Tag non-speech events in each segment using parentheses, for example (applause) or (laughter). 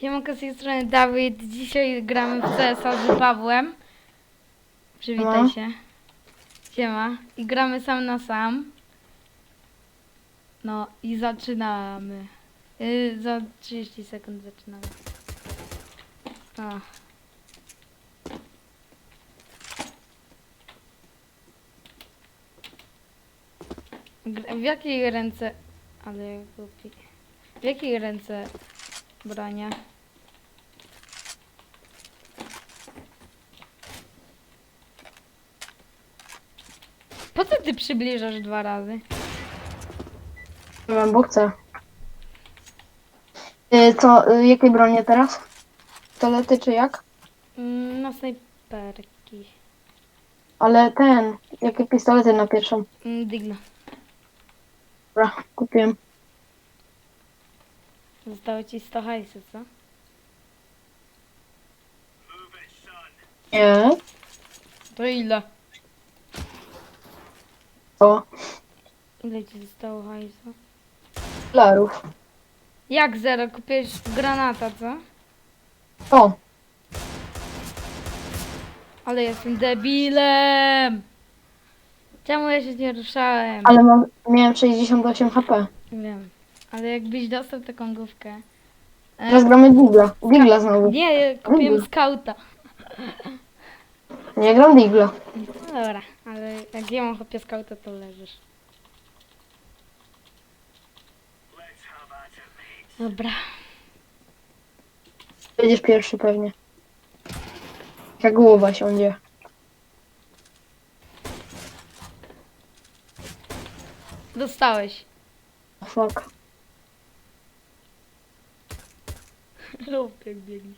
Siemanko z tej strony Dawid. Dzisiaj gramy w CS-a z Pawłem. Przywitaj No. się. Siema. I gramy sam na sam. No i zaczynamy. Yy, za 30 sekund zaczynamy. O. W jakiej ręce... Ale głupi. W jakiej ręce bronię? Po co ty przybliżasz dwa razy? Nie wiem, bo chcę. Y, co, y, jakiej bronię teraz? Tolety czy jak? Mm, Na snajperki. Ale ten, jakie pistolety na pierwszą? Mm, Digna. Dobra, kupiłem. Zostało ci 100 hajsu, co? Nie. To ile? O, Ile ci zostało hajsu? dolarów. Jak zero? Kupiłeś granata, co? O, Ale jestem debilem! Czemu ja się nie ruszałem? ale mam, miałem 68 HP. Wiem. Ale jakbyś dostał taką główkę. E, Teraz gramy Digla. Digla znowu. Nie, ja kupiłem Google. skauta. Nie gram Digla. No dobra, ale jak ja mam chłopie skauta, to leżysz. Dobra. Będziesz pierwszy pewnie. Jak głowa siądzie. Dostałeś. Fuck. Jak biegnie.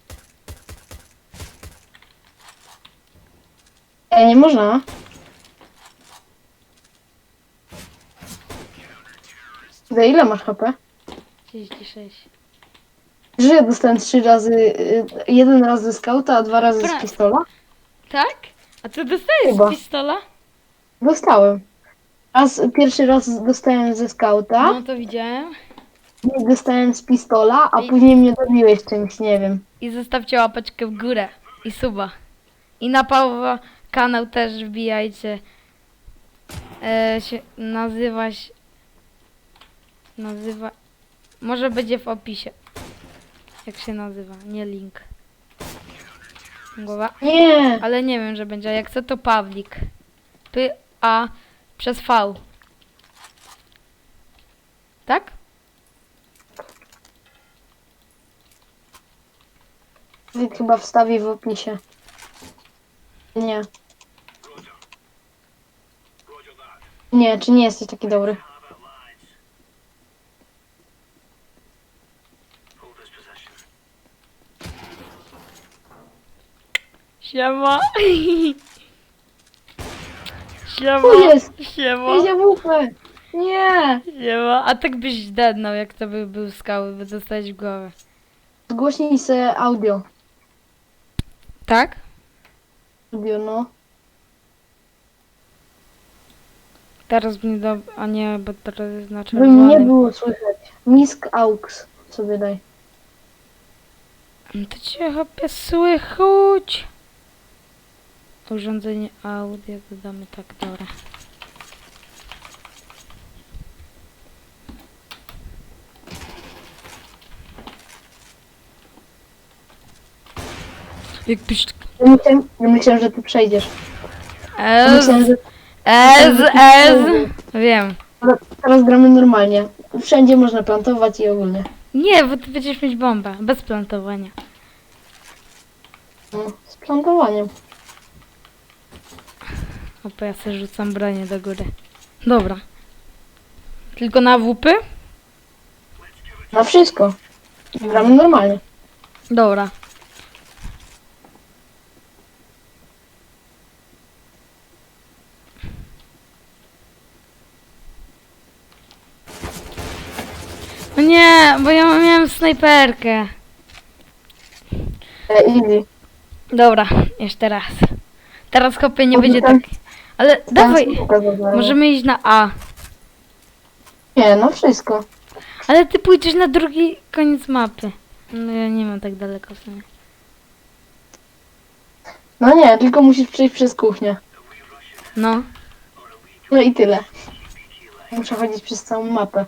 Ej, nie można. Za ile masz HP? 36. Że ja dostałem trzy razy, y, jeden raz ze skauta, a dwa razy z pistola? Tak? A ty dostajesz Chyba. z pistola? Dostałem. Raz, pierwszy raz dostałem ze skauta, No to widziałem. Nie dostałem z pistola, a I- później mnie dobiłeś czymś, nie wiem. I zostawcie łapeczkę w górę. I suba. I na Pawła kanał też wbijajcie. E, się, nazywa się... Nazywa... Może będzie w opisie. Jak się nazywa, nie link. Głowa. Nie! Ale nie wiem, że będzie. A jak co to Pawlik. P A przez V. Tak? Chyba wstawi w opisie. Nie. Nie, czy nie jesteś taki dobry? Siema. (laughs) Siema. Tu jest! Siema. Idzie w upę! Nie! Siema. A tak byś dednął, jak to by był skały, by dostać w głowę. Zgłośnij se audio. Tak? Audio, no. Teraz mnie do... A nie, bo teraz na By nie było słychać. Misk aux sobie daj. No To cię chopie słychać. Urządzenie audio dodamy tak, dobra. Jakbyś... Ja myślałem, ja myślałem że ty przejdziesz. Ja Ez, myślałem, że ez, ez. Wiem. teraz- teraz gramy normalnie. Wszędzie można plantować i ogólnie. Nie, bo ty będziesz mieć bombę. Bez plantowania. No, z plantowaniem. O, bo ja sobie rzucam bronię do góry. Dobra. Tylko na WP? Na wszystko. Gramy normalnie. Dobra. Nie, bo ja miałem snajperkę. E, easy. Dobra, jeszcze raz. Teraz kopie nie będzie tam- tak. Ale dawaj, pokazał zaraz. możemy iść na A. Nie, no wszystko. Ale ty pójdziesz na drugi koniec mapy. No ja nie mam tak daleko w sumie. No nie, tylko musisz przejść przez kuchnię. No. No i tyle. Muszę chodzić przez całą mapę.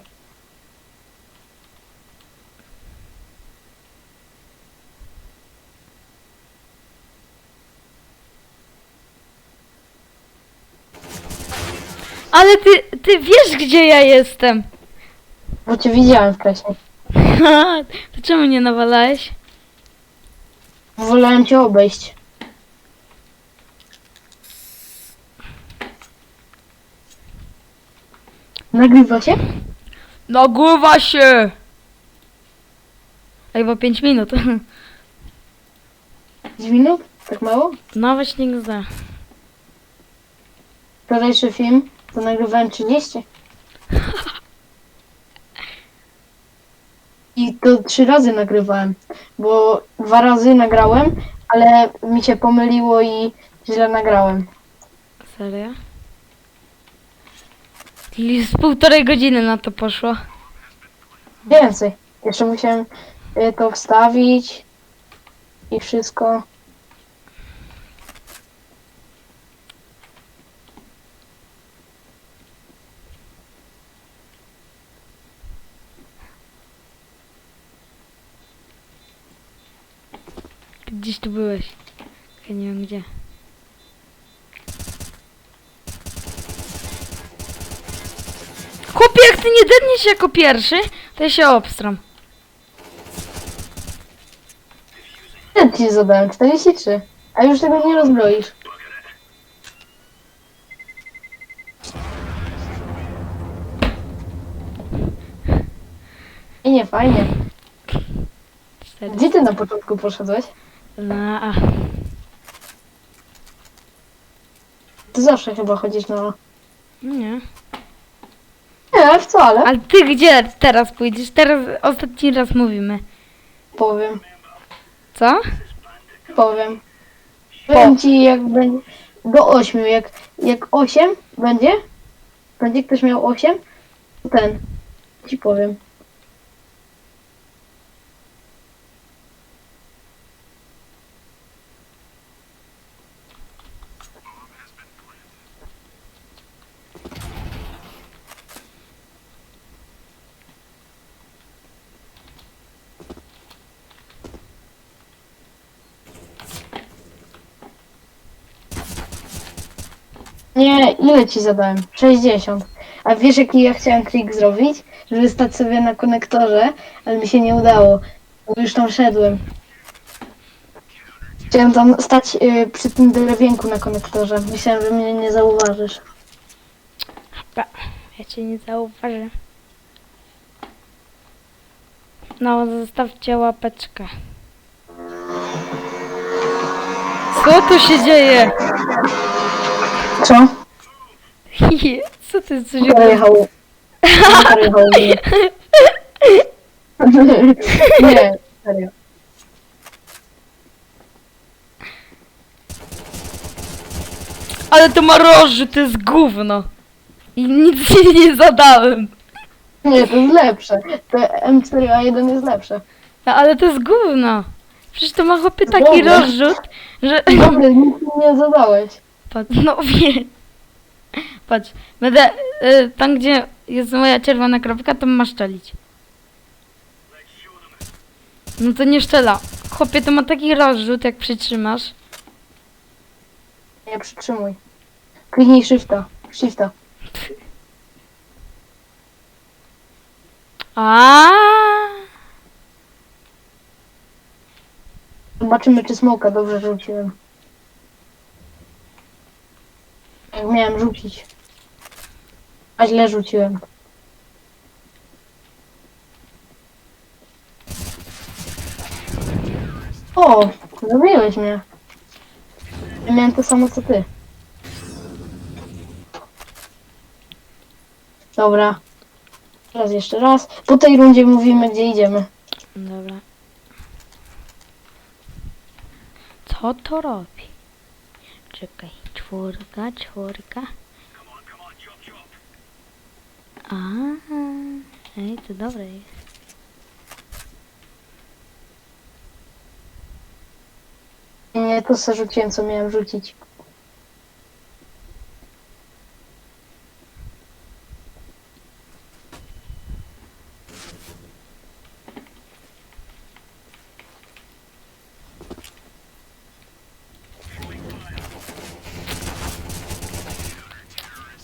Ale ty, ty wiesz gdzie ja jestem. Bo cię widziałem wcześniej. (laughs) to czemu nie nawalałeś? Wolałem cię obejść. Nagrywa się? Nagływa się! Ej, bo 5 minut. (laughs) 5 minut? Tak mało? No właśnie nie zda. Wczorajszy film to nagrywałem 30. I to trzy razy nagrywałem, bo dwa razy nagrałem, ale mi się pomyliło i źle nagrałem. Serio? Czyli z półtorej godziny na to poszło. Więcej. Jeszcze musiałem y, to wstawić i wszystko. Gdzieś tu byłeś. Ja nie wiem gdzie. Chłopie, jak ty nie dedniesz jako pierwszy, to ja się obstram. Ile ci zadałem? 43. A już tego nie rozbroisz. I nie, fajnie. Gdzie ty na początku poszedłeś? Na A. Ty zawsze chyba chodzisz na... Nie. Nie, wcale. Ale ty gdzie teraz pójdziesz? Teraz ostatni raz mówimy. Powiem, Co? powiem. Powiem ci jak będzie... Do 8, jak, jak 8 będzie? Będzie ktoś miał 8? To ten. Ci powiem. Nie, ile ci zadałem? 60. A wiesz jaki ja chciałem klik zrobić? Żeby stać sobie na konektorze, ale mi się nie udało. Bo już tam szedłem. Chciałem tam stać y, przy tym drewienku na konektorze. Myślałem, że mnie nie zauważysz. Ba, ja cię nie zauważę. No, zostawcie łapeczkę. Co tu się dzieje? Co? Co ty coś Motor jechał. Motor jechał (laughs) u mnie. (laughs) Nie, serio. Ale to ma roży, to jest gówno. I nic (laughs) ci nie zadałem. Nie, to jest lepsze. To M4A1 jest lepsze. No, ale to jest gówno. Przecież to ma chłopie taki Dobra. rozrzut, że... Dobry, nic mi nie zadałeś. Patrz, no wiem. Patrz, będę y, tam gdzie jest moja czerwona kropka, to masz szczelić. No to nie szczela. Chłopie, to ma taki rozrzut, jak przytrzymasz. Nie przytrzymuj. Kliknij shifta. Shifta. A. Zobaczymy, czy smoka dobrze rzuciłem. Jak miałem rzucić. A źle rzuciłem. O, zabiłeś mnie. Ja miałem to samo co ty. Dobra. Teraz jeszcze raz. Po tej rundzie mówimy, gdzie idziemy. Dobra. Co to robi? Czekaj, czwórka, czwórka. A, ej, to dobre jest. Nie, to sobie rzuciłem, co miałem rzucić.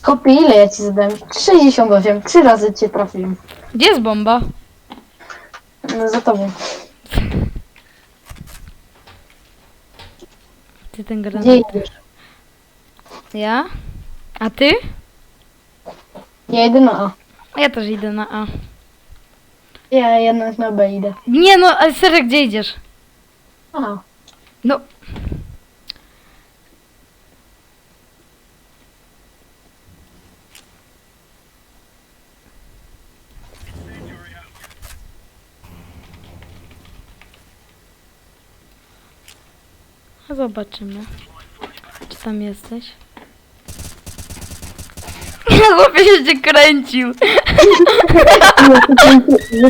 Kopie, ile ja ci zadałem? 68. Trzy razy cię trafiłem. Gdzie jest bomba? No, za tobą. Ty ten Gdzie granat. idziesz? Ja? A ty? Ja idę na A. A ja też idę na A. Ja jednak na B idę. Nie no, ale serio, gdzie idziesz? Aha. No. Zobaczymy. Czy tam jesteś? (laughs) Chłopie się cię kręcił.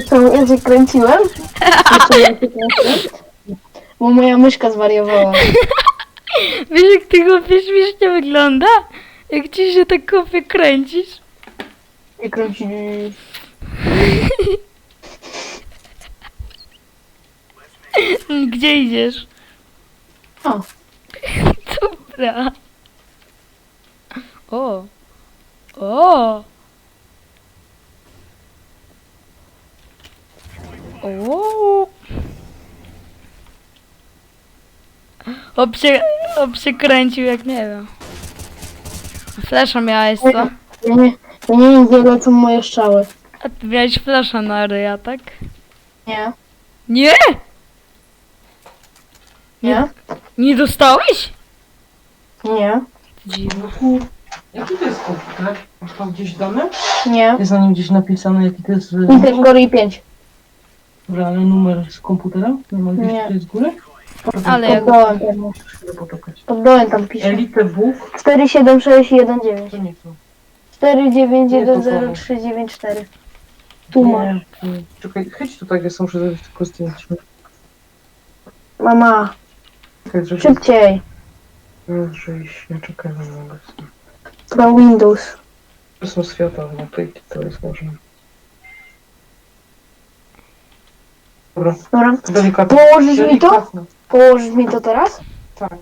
Co, ja się kręciłem? Ja się kręciłem? Bo moja myszka zwariowała. Wiesz jak ty chłopie śmiesznie wygląda? Jak ci się tak chłopie kręcisz? I kręci... (laughs) Gdzie idziesz? O, Dobra. O. O. O. Obsie, obsekręcił jak nie wiem. Flesza miałeś co? ja nie, ja nie wiem, gdzie lecą moje strzały. A ty miałeś flesza na ryja, tak? Nie? Nie! Nie? Nie dostałeś? Nie? Dziwne. Jaki to jest komputer? Masz tam gdzieś dane? Nie? Jest na nim gdzieś napisane jaki to jest Intel Core i5. Dobra, ale numer z komputera? Nie ma gdzieś Nie. tutaj z góry? Ale Pod jak... dołem tam. Chwilę poczekać. Pod dołem tam pisze. Elite Book? 476119. To nie to. 4910394. Tu masz. Nie, to nie. Czekaj, chodź tutaj, ja muszę zrobić tylko zdjęcie. Mama, Że szybciej. że nie czekaj na mogę. Pro Windows. To są świata, no to, to jest ważne. Dobra, Dobra. delikatnie. Położysz mi to? Delikatnie. Położysz mi to teraz? Tak.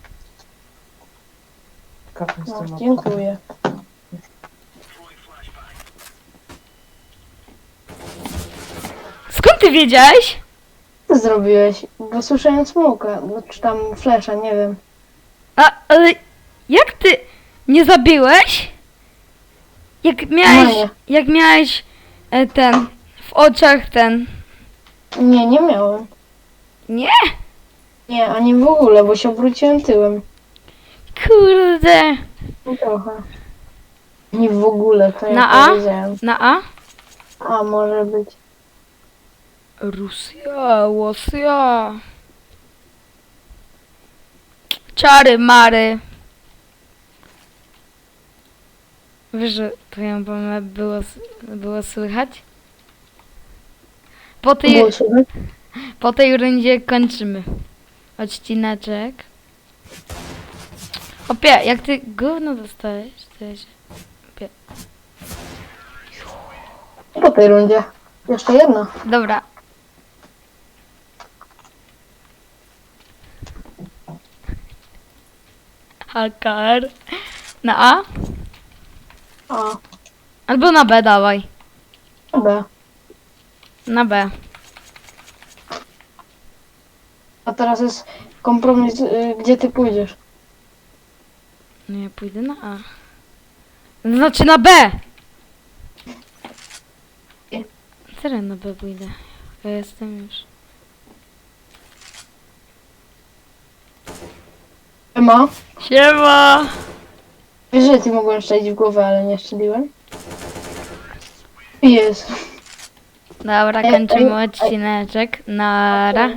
Delikatnie z No, tym dziękuję. Skąd ty wiedziałeś? Ty zrobiłeś? Bo słyszałem smoka, no, czy tam flesza, nie wiem. A, ale jak ty nie zabiłeś? Jak No miałeś, nie. jak miałeś e, ten, w oczach ten, Nie, nie miałem. nie? Nie, ani w ogóle, bo się obróciłem tyłem. Kurde. No trochę. Nie w ogóle, to ja Na A? powiedziałem. Na A? A może być. Rosja, Rosja. Czary mary. Wiesz, że twoją bombę było, było słychać? Po tej, Było słychać? po tej rundzie kończymy odcineczek. Opie, jak ty gówno dostałeś, to ja się... Po tej rundzie. Jeszcze jedna. Dobra. Hakar. Na A? A, Albo na B dawaj. B. Na B. A teraz jest kompromis, y, gdzie ty pójdziesz. No ja pójdę na A. Znaczy na B! Serio na B pójdę. Ja jestem już. Ema, Siema! wiesz, że ty mogłem strzelić w głowę, ale nie strzeliłem? Jest. Dobra, kończymy odcineczek. Nara.